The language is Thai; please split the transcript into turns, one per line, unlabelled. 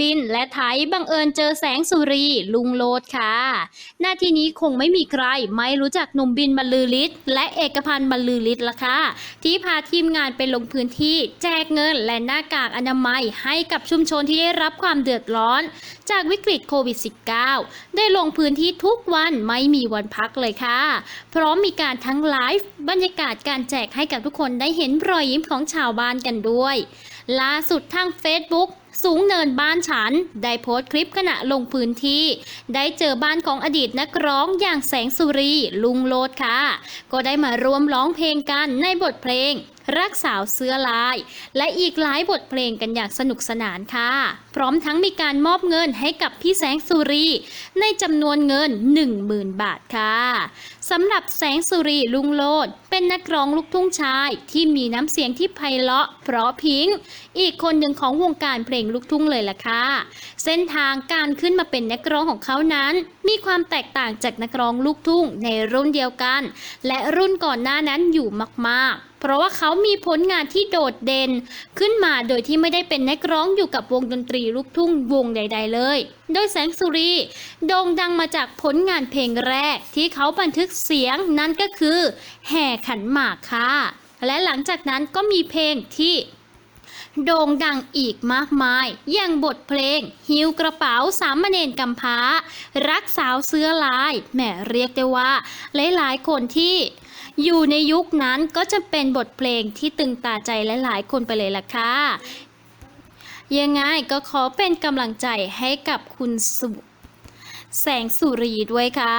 บินและไทยบังเอิญเจอแสงสุรี ลุงโลดค่ะ หน้าที่นี้คงไม่มีใคร ไม่รู้จักหนุ่มบินบรรลือฤทธิ์และเอกพันธ์บรรลือฤทธิ์ละค่ะ ที่พาทีมงานไปลงพื้นที่แจกเงินและหน้ากากอนามัยให้กับชุมชนที่ได้รับความเดือดร้อน จากวิกฤตโควิด -19 ได้ลงพื้นที่ทุกวันไม่มีวันพักเลยค่ะ พร้อมมีการทั้งไลฟ์บรรยากาศการแจกให้กับทุกคนได้เห็นรอยยิ้มของชาวบ้านกันด้วย ล่าสุดทาง Facebook สูงเนินบ้านฉัน ได้โพสต์คลิปขณะลงพื้นที่ ได้เจอบ้านของอดีตนักร้องอย่างแสงสุรี ลุงโลดค่ะ ก็ได้มาร่วมร้องเพลงกันในบทเพลง รักสาวเสื้อลาย และอีกหลายบทเพลงกันอย่างสนุกสนานค่ะ พร้อมทั้งมีการมอบเงินให้กับพี่แสงสุรี ในจำนวนเงิน 10,000 บาทค่ะสำหรับแสงสุรีลุงโลด เป็นนักร้องลูกทุ่งชายที่มีน้ำเสียงที่ไพเราะ เพราะพิงอีกคนหนึ่งของวงการเพลงลูกทุ่งเลยล่ะค่ะ เส้นทางการขึ้นมาเป็นนักร้องของเขานั้น มีความแตกต่างจากนักร้องลูกทุ่งในรุ่นเดียวกัน และรุ่นก่อนหน้านั้นอยู่มาก ๆเพราะว่าเขามีผลงานที่โดดเด่น ขึ้นมาโดยที่ไม่ได้เป็นนักร้องอยู่กับวงดนตรีลูกทุ่งวงใด ๆ เลย โดยแสงสุรีโด่งดังมาจากผลงานเพลงแรกที่เขาบันทึกเสียงนั่นก็คือ แห่ขันหมากค่ะ และหลังจากนั้นก็มีเพลงที่โด่งดังอีกมากมาย อย่างบทเพลง หิวกระเป๋าสามเณรกำพร้า รักสาวเสื้อลาย แหมเรียกได้ว่า หลายๆ คนที่ อยู่ในยุคนั้นก็จะเป็นบทเพลงที่ตึงตาใจหลายๆคนไปเลยล่ะค่ะ ยังไงก็ขอเป็นกำลังใจให้กับคุณสุแสงสุรีด้วยค่ะ